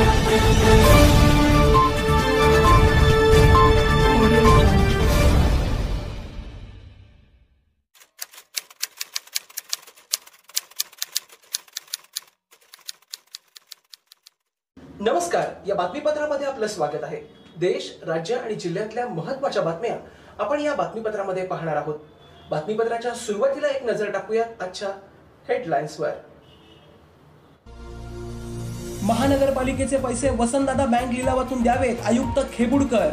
नमस्कार या बातमीपत्रामध्ये आपलं स्वागत आहे. देश राज्य आणि जिल्ह्यातल्या महत्त्वाच्या बातम्या आपण या बातमीपत्रामध्ये पाहणार आहोत. बातमीपत्राच्या सुरुवातीला एक नजर टाकूयात आजच्या हेडलाईन्सवर महानगरपालिकेचे पैसे वसंतदादा बँक लिलावातून द्यावेत आयुक्त खेबुडकर.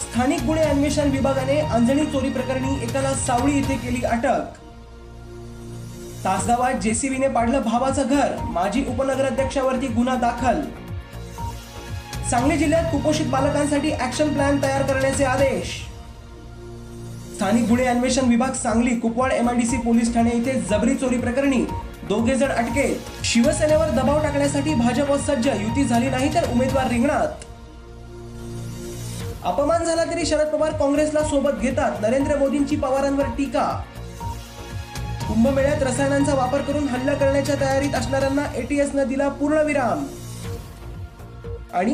स्थानिक गुन्हे अन्वेषण विभागाने अंजणी चोरी प्रकरणी एकाला सावळी येथे केली अटक. तासगावात जेसीबीने पाडलं भावाचं घर माजी उपनगराध्यक्षावरती गुन्हा दाखल. सांगली जिल्ह्यात कुपोषित बालकांसाठी ऍक्शन प्लॅन तयार करण्याचे आदेश. स्थानिक गुन्हे अन्वेषण विभाग सांगली कुपवाड एमआयडीसी पोलीस ठाणे येथे जबरी चोरी प्रकरणी दोघे जण अटकेत. शिवसेनेवर दबाव टाकण्यासाठी भाजप सज्ज. युती झाली नाही तर उमेदवार रिंगणात. अपमान झाला तरी शरद पवार काँग्रेसला सोबत घेतात. नरेंद्र मोदींची पवारांवर टीका. कुंभमेळ्यात रसायनांचा वापर करून हल्ला करण्याच्या तयारीत असणाऱ्यांना एटीएसनं दिला पूर्णविराम आणि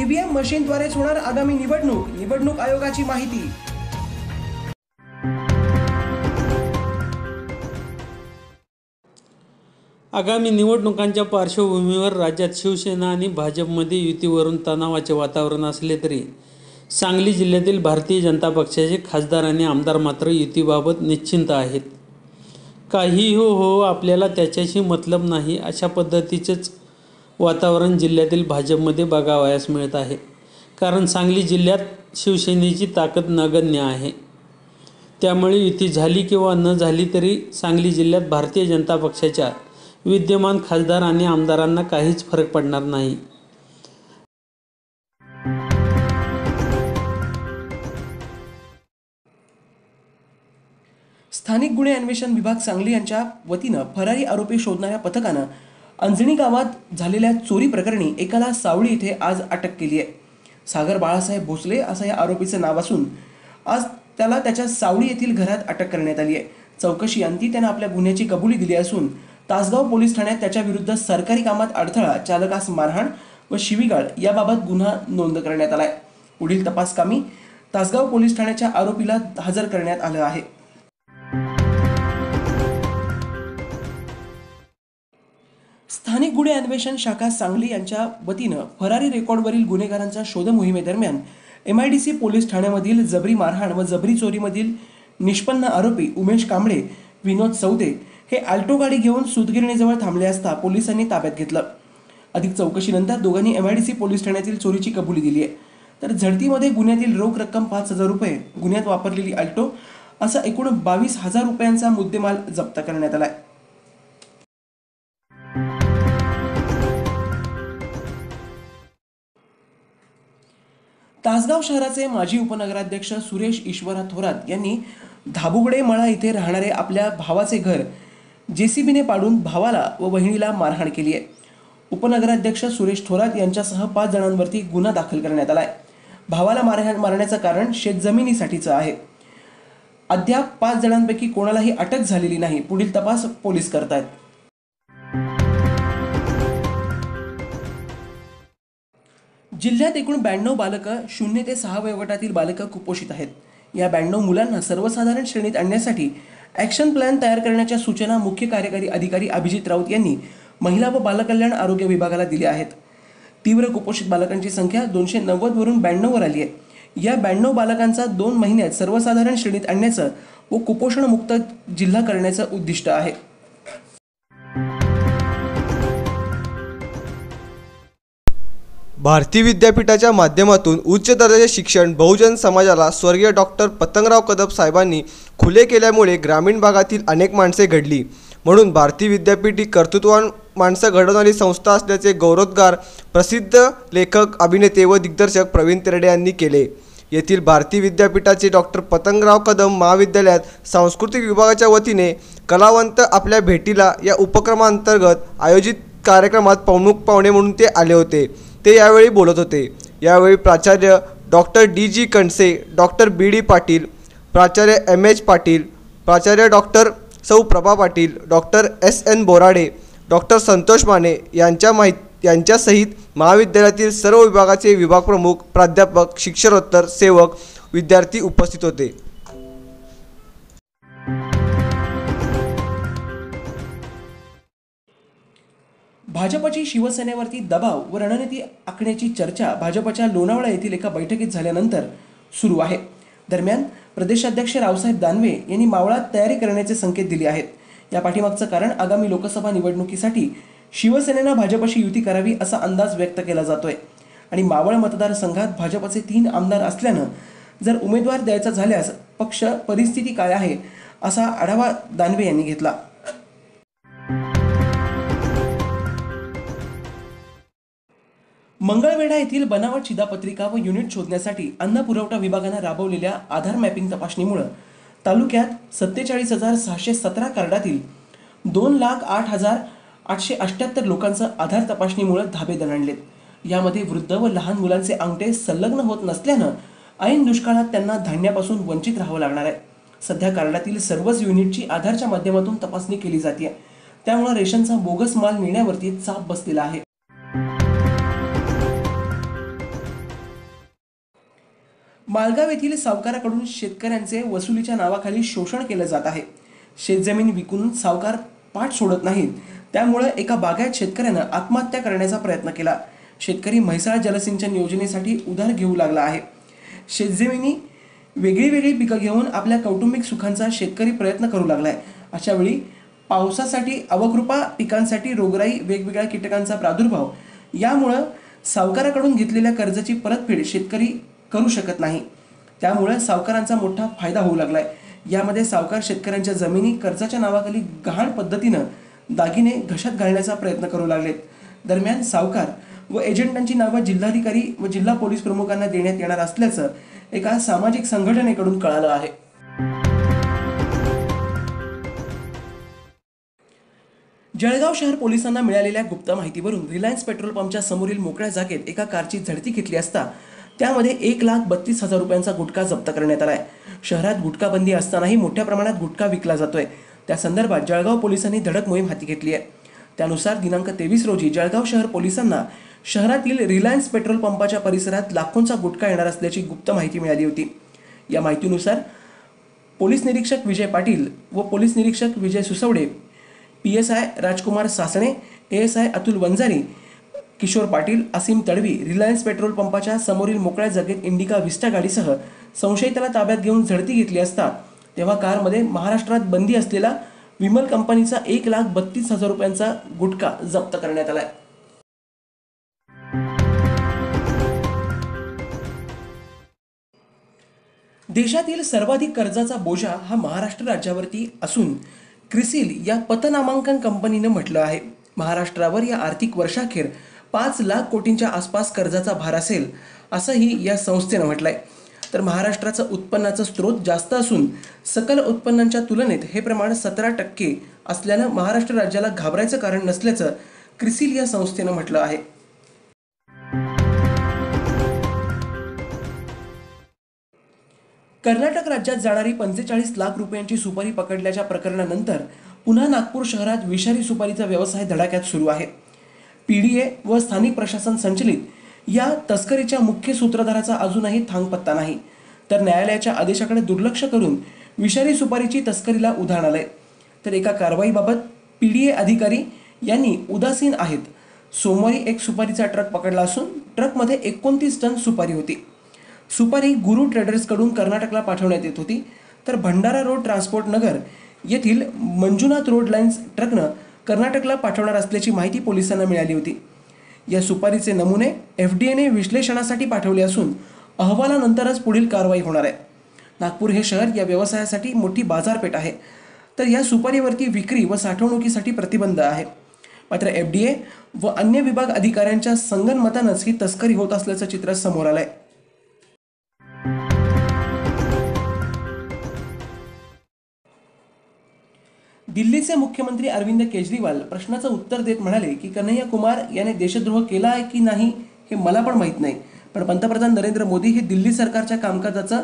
ईव्हीएम मशीनद्वारेच होणार आगामी निवडणूक. निवडणूक आयोगाची माहिती. आगामी निवडणुकांच्या पार्श्वभूमीवर राज्यात शिवसेना आणि भाजपमध्ये युतीवरून तणावाचे वातावरण असले तरी सांगली जिल्ह्यातील भारतीय जनता पक्षाचे खासदार आणि आमदार मात्र युतीबाबत निश्चिंत आहेत. काही हो हो आपल्याला त्याच्याशी मतलब नाही अशा पद्धतीचेच वातावरण जिल्ह्यातील भाजपमध्ये बघावयास मिळत आहे. कारण सांगली जिल्ह्यात शिवसेनेची ताकद नगण्य आहे. त्यामुळे युती झाली किंवा न झाली तरी सांगली जिल्ह्यात भारतीय जनता पक्षाच्या विद्यमान खासदार आणि आमदारांना काहीच फरक पडणार नाही. स्थानिक गुन्हे अन्वेषण विभाग सांगली यांच्या वतीनं फरारी आरोपी शोधणाऱ्या पथकानं अंजणी गावात झालेल्या चोरी प्रकरणी एकाला सावळी येथे आज अटक केली आहे. सागर बाळासाहेब भोसले असं या आरोपीचं नाव असून आज त्याला त्याच्या सावळी येथील घरात अटक करण्यात आली आहे. चौकशी अंती त्यानं आपल्या गुन्ह्याची कबुली दिली असून तासगाव पोलीस ठाण्यात त्याच्याविरुद्ध सरकारी कामात अडथळा चालकास मारहाण व शिवीगाळ याबाबत गुन्हा नोंद करण्यात आलाय. पुढील तपासकामी तासगाव पोलीस ठाण्याच्या आरोपीला हजर करण्यात आलं आहे. स्थानिक गुन्हे अन्वेषण शाखा सांगली यांच्या वतीनं फरारी रेकॉर्डवरील गुन्हेगारांच्या शोध मोहिमेदरम्यान एम आयडीसी पोलीस ठाण्यामधील जबरी मारहाण व जबरी चोरीमधील निष्पन्न आरोपी उमेश कांबळे विनोद सौदे हे आल्टो गाडी घेऊन सुतगिरणीजवळ थांबले असता पोलिसांनी ताब्यात घेतलं. अधिक चौकशीनंतर दोघांनी एमआयडीसी पोलीस ठाण्यातील चोरीची कबुली दिली आहे. तर झडतीमध्ये गुन्ह्यातील रोख रक्कम पाच हजार रुपये गुन्ह्यात वापरलेली अल्टो असा एकूण बावीस हजार रुपयांचा मुद्देमाल जप्त करण्यात आलाय. तासगाव शहराचे माजी उपनगराध्यक्ष सुरेश ईश्वरा थोरात यांनी धाबुगडे मळा इथे राहणारे आपल्या भावाचे घर जेसीबीने पाडून भावाला व बहिणीला मारहाण केली आहे. उपनगराध्यक्ष सुरेश थोरात यांच्यासह पाच जणांवरती गुन्हा दाखल करण्यात आलाय. भावाला मारहाण मारण्याचं कारण शेतजमिनीसाठीचं आहे. अद्याप पाच जणांपैकी कोणालाही अटक झालेली नाही पुढील तपास पोलीस करतायत. जिल्ह्यात एकूण ब्याण्णव बालकं शून्य ते सहा वयोगटातील बालकं कुपोषित आहेत. या ब्याण्णव मुलांना सर्वसाधारण श्रेणीत आणण्यासाठी ॲक्शन प्लॅन तयार करण्याच्या सूचना मुख्य कार्यकारी अधिकारी अभिजित राऊत यांनी महिला व बालकल्याण आरोग्य विभागाला दिल्या आहेत. तीव्र कुपोषित बालकांची संख्या दोनशे नव्वदवरून ब्याण्णववर आली आहे. या ब्याण्णव बालकांचा दोन महिन्यात सर्वसाधारण श्रेणीत आणण्याचं व कुपोषणमुक्त जिल्हा करण्याचं उद्दिष्ट आहे. भारती विद्यापीठाच्या माध्यमातून उच्च दर्जाचे शिक्षण बहुजन समाजाला स्वर्गीय डॉक्टर पतंगराव कदम साहेबांनी खुले केल्यामुळे ग्रामीण भागातील अनेक माणसे घडली. म्हणून भारती विद्यापीठ ही कर्तृत्ववान माणसं घडवणारी संस्था असल्याचे गौरवोद्गार प्रसिद्ध लेखक अभिनेते व दिग्दर्शक प्रवीण तेरडे यांनी केले. येथील भारती विद्यापीठाचे डॉक्टर पतंगराव कदम महाविद्यालयात सांस्कृतिक विभागाच्या वतीने कलावंत आपल्या भेटीला या उपक्रमांतर्गत आयोजित कार्यक्रमात प्रमुख पाहुणे म्हणून ते आले होते. ते यावेळी बोलत होते. यावेळी प्राचार्य doctor D. G. Kanase doctor B. D. Patil प्राचार्य एम. एच. पाटील प्राचार्य डॉक्टर सौ. Prabha Patil doctor S. N. Borade doctor Santosh Mane यांच्या माहीत यांच्यासहित महाविद्यालयातील सर्व विभागाचे विभाग प्रमुख प्राध्यापक शिक्षणोत्तर सेवक विद्यार्थी उपस्थित होते. भाजपची शिवसेनेवरती दबाव व रणनीती आखण्याची चर्चा भाजपच्या लोणावळा येथील एका बैठकीत झाल्यानंतर सुरू आहे. दरम्यान प्रदेशाध्यक्ष रावसाहेब दानवे यांनी मावळात तयारी करण्याचे संकेत दिले आहेत. या पाठीमागचं कारण आगामी लोकसभा निवडणुकीसाठी शिवसेनेनं भाजपशी युती करावी असा अंदाज व्यक्त केला जातोय. आणि मावळ मतदारसंघात भाजपचे तीन आमदार असल्यानं जर उमेदवार द्यायचा झाल्यास पक्ष परिस्थिती काय आहे असा आढावा दानवे यांनी घेतला. मंगळवेढा येथील बनावट शिधापत्रिका व युनिट शोधण्यासाठी अन्न पुरवठा विभागानं राबवलेल्या आधार मॅपिंग तपासणीमुळं तालुक्यात सत्तेचाळीस हजार सहाशे सतरा कार्डातील दोन लाख आठ हजार आठशे अठ्ठ्याहत्तर लोकांचं आधार तपासणीमुळं धाबे दणाणलेत. यामध्ये वृद्ध व लहान मुलांचे अंगठे संलग्न होत नसल्यानं ऐन दुष्काळात त्यांना धान्यापासून वंचित राहावं लागणार आहे. सध्या कार्डातील सर्वच युनिटची आधारच्या माध्यमातून तपासणी केली जाते त्यामुळे रेशनचा बोगस माल नेण्यावरती चाप बसलेला आहे. मालगाव येथील सावकाराकडून शेतकऱ्यांचे वसुलीच्या नावाखाली शोषण केलं जात आहे. शेतजमीन विकून सावकार पाठ सोडत नाहीत. त्यामुळे एका बागायत शेतकऱ्यानं आत्महत्या करण्याचा प्रयत्न केला. शेतकरी म्हैसाळ जलसिंचन योजनेसाठी उधार घेऊ लागला आहे. शेतजमिनी वेगळी वेगळी पिकं घेऊन आपल्या कौटुंबिक सुखांचा शेतकरी प्रयत्न करू लागलाय. अशा वेळी पावसासाठी अवकृपा पिकांसाठी रोगराई वेगवेगळ्या कीटकांचा प्रादुर्भाव यामुळं सावकाराकडून घेतलेल्या कर्जाची परतफेड शेतकरी करू शकत नाही. त्यामुळे सावकारांचा मोठा फायदा होऊ लागलाय. यामध्ये सावकार शेतकऱ्यांच्या जमिनी कर्जाच्या नावाखाली गहाण पद्धतीनं दागिने घशात घालण्याचा प्रयत्न करू लागलेत. दरम्यान सावकार व एजंटांची नावं जिल्हाधिकारी व जिल्हा पोलीस प्रमुखांना देण्यात येणार असल्याचं एका सामाजिक संघटनेकडून कळालं आहे. जळगाव शहर पोलिसांना मिळालेल्या गुप्त माहितीवरून रिलायन्स पेट्रोल पंपच्या समोरील मोकळ्या जागेत एका कारची झडती घेतली असता त्यामध्ये एक लाख बत्तीस हजार रुपयांचा गुटखा जप्त करण्यात आला आहे शहरात गुटखा बंदी असतानाही मोठ्या प्रमाणात गुटखा विकला जातोय. त्या संदर्भात जळगाव पोलिसांनी धडक मोहीम हाती घेतली आहे. त्यानुसार दिनांक तेवीस रोजी जळगाव शहर पोलिसांना शहरातील रिलायन्स पेट्रोल पंपाच्या परिसरात लाखोंचा गुटखा येणार असल्याची गुप्त माहिती मिळाली होती. या माहितीनुसार पोलीस निरीक्षक विजय पाटील व पोलीस निरीक्षक Vijay Susavade P S I Rajkumar Sasane A S I Atul Vanjari Kishor Patil Asim Tadvi Reliance petrol पंपाच्या समोरील मोकळ्या जागेत इंडिका विस्टा गाडीसह संशयिताला ताब्यात घेऊन झडती घेतली असता तेव्हा कारमध्ये महाराष्ट्रात बंदी असलेला विमल कंपनीचा एक लाख बत्तीस हजार रुपयांचा गुटखा जप्त करण्यात आलाय. देशातील सर्वाधिक कर्जाचा बोजा हा महाराष्ट्र राज्यावरती असून क्रिसिल या पतनामांकन कंपनीनं म्हटलं आहे. महाराष्ट्रावर या आर्थिक वर्षाखेर पाच लाख कोटींच्या आसपास कर्जाचा भार असेल असंही या संस्थेनं म्हटलंय. तर महाराष्ट्राचं उत्पन्नाचा स्रोत जास्त असून सकल उत्पन्नाच्या तुलनेत हे प्रमाण सतरा टक्के असल्यानं महाराष्ट्र राज्याला घाबरायचं कारण नसल्याचं क्रिसिल या संस्थेनं म्हटलं आहे. कर्नाटक राज्यात जाणारी पंचेचाळीस लाख रुपयांची सुपारी पकडल्याच्या प्रकरणानंतर पुन्हा नागपूर शहरात विषारी सुपारीचा व्यवसाय धडाक्यात सुरू आहे. पी डी ए व स्थानिक प्रशासन संचलित या तस्करीच्या मुख्य सूत्रधाराचा अजूनही थांगपत्ता नाही. तर न्यायालयाच्या आदेशाकडे दुर्लक्ष करून विषारी सुपारीची तस्करीला उधाण आलंय. तर एका कारवाईबाबत पी डी ए अधिकारी यांनी उदासीन आहेत. सोमवारी एक सुपारीचा ट्रक पकडला असून ट्रकमध्ये एकोणतीस टन सुपारी होती. सुपारी गुरु ट्रेडर्सकडून कर्नाटकला पाठवण्यात येत होती. तर भंडारा रोड ट्रान्सपोर्ट नगर येथील मंजुनाथ रोड लाईन्स ट्रकनं कर्नाटकला पाठवणार असल्याची माहिती पोलिसांना मिळाली होती. या सुपारीचे नमुने एफ डी एने विश्लेषणासाठी पाठवले असून अहवालानंतरच पुढील कारवाई होणार आहे. नागपूर हे शहर या व्यवसायासाठी मोठी बाजारपेठ आहे. तर या सुपारीवरती विक्री व साठवणुकीसाठी प्रतिबंध आहे. मात्र एफ डी ए व अन्य विभाग अधिकाऱ्यांच्या संगनमतानंच ही तस्करी होत असल्याचं चित्र समोर आलं आहे दिल्लीचे मुख्यमंत्री अरविंद केजरीवाल प्रश्नाचं उत्तर देत म्हणाले की कन्हैया कुमार याने देशद्रोह केला आहे की नाही हे मला पण माहीत नाही. पण पंतप्रधान नरेंद्र मोदी हे दिल्ली सरकारच्या कामकाजाचं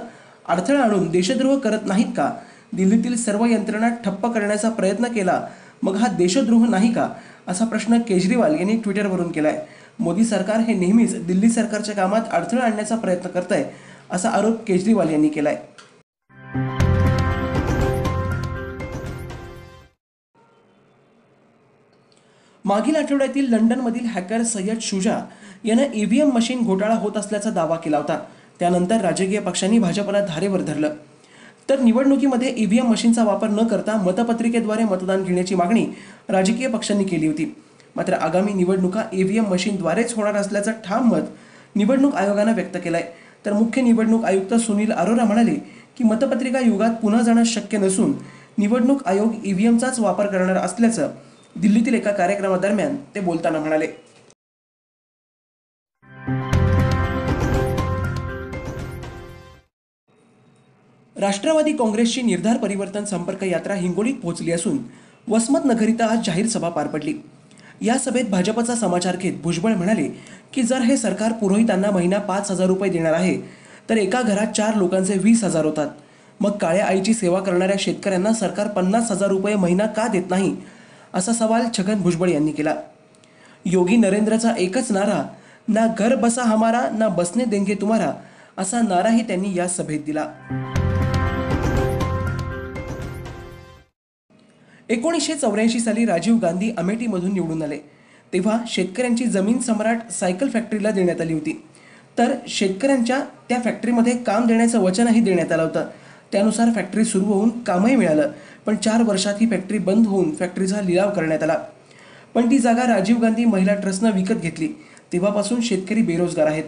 अडथळा आणून देशद्रोह करत नाहीत का? दिल्लीतील सर्व यंत्रणा ठप्प करण्याचा प्रयत्न केला मग हा देशद्रोह नाही का? असा प्रश्न केजरीवाल यांनी ट्विटरवरून केला आहे मोदी सरकार हे नेहमीच दिल्ली सरकारच्या कामात अडथळा आणण्याचा प्रयत्न करत आहे असा आरोप केजरीवाल यांनी केला आहे मागील आठवड्यातील लंडनमधील हॅकर सय्यद शुजा यानं ईव्हीएम मशीन घोटाळा होत असल्याचा दावा केला होता. त्यानंतर राजकीय पक्षांनी भाजपला धारेवर धरलं. तर निवडणुकीमध्ये ईव्हीएम मशीनचा वापर न करता मतपत्रिकेद्वारे मतदान घेण्याची मागणी राजकीय पक्षांनी केली होती. मात्र आगामी निवडणुका ईव्हीएम मशीनद्वारेच होणार असल्याचं ठाम मत निवडणूक आयोगानं व्यक्त केलंय. तर मुख्य निवडणूक आयुक्त सुनील अरोरा म्हणाले की मतपत्रिका युगात पुन्हा जाणं शक्य नसून निवडणूक आयोग ईव्हीएमचाच वापर करणार असल्याचं दिल्लीतील एका कार्यक्रमादरम्यान ते बोलताना म्हणाले राष्ट्रवादी काँग्रेसची निर्धार परिवर्तन संपर्क यात्रा हिंगोलीत पोहोचली असून वसमत नगर आज जाहीर सभा पार पडली. या सभेत भाजपचा समाचार घेत भुजबळ म्हणाले की जर हे सरकार पुरोहितांना महिना पाच हजार रुपये देणार आहे तर एका घरात चार लोकांचे वीस हजार होतात. मग काळ्या आईची सेवा करणाऱ्या शेतकऱ्यांना सरकार पन्नास हजार रुपये महिना का देत नाही असा सवाल छगन भुजबळ यांनी केला. योगी नरेंद्रचा एकच नारा ना घर बसा हमारा ना बसने देंगे तुम्हारा असा नाराही त्यांनी या सभेत दिला. एकोणीसशे चौऱ्याऐंशी साली राजीव गांधी अमेठीमधून निवडून आले. तेव्हा शेतकऱ्यांची जमीन सम्राट सायकल फॅक्टरीला देण्यात आली होती. तर शेतकऱ्यांच्या त्या फॅक्टरीमध्ये काम देण्याचं वचनही देण्यात आलं होतं. त्यानुसार फॅक्टरी सुरू होऊन कामही मिळालं. पण चार वर्षात ही फॅक्टरी बंद होऊन फॅक्टरीचा लिलाव करण्यात आला. पण ती जागा राजीव गांधी महिला ट्रस्टनं विकत घेतली. तेव्हापासून शेतकरी बेरोजगार आहेत.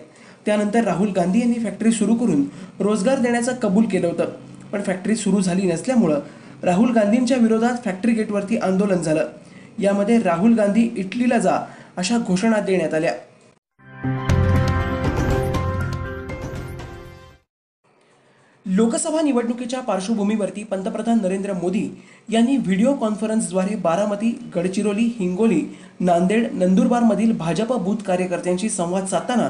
त्यानंतर राहुल गांधी यांनी फॅक्टरी सुरू करून रोजगार देण्याचं कबूल केलं होतं. पण फॅक्टरी सुरू झाली नसल्यामुळं राहुल गांधींच्या विरोधात फॅक्टरी गेटवरती आंदोलन झालं. यामध्ये राहुल गांधी इटलीला जा अशा घोषणा देण्यात आल्या. लोकसभा निवडणुकीच्या पार्श्वभूमीवरती पंतप्रधान नरेंद्र मोदी यांनी व्हिडिओ कॉन्फरन्सद्वारे बारामती गडचिरोली हिंगोली नांदेड नंदुरबारमधील भाजप बूथ कार्यकर्त्यांशी संवाद साधताना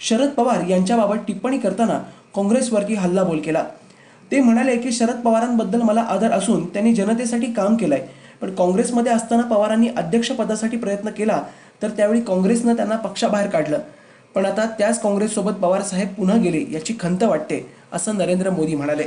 शरद पवार यांच्याबाबत टिप्पणी करताना काँग्रेसवरती हल्लाबोल केला. ते म्हणाले की शरद पवारांबद्दल मला आदर असून त्यांनी जनतेसाठी काम केलंय पण काँग्रेसमध्ये असताना पवारांनी अध्यक्षपदासाठी प्रयत्न केला तर त्यावेळी काँग्रेसनं त्यांना पक्षाबाहेर काढलं. पण आता त्याच काँग्रेससोबत पवार साहेब पुन्हा गेले याची खंत वाटते. ಅಸ ನರೇಂದ್ರ ಮೋದಿ ಮಾಣಲೆ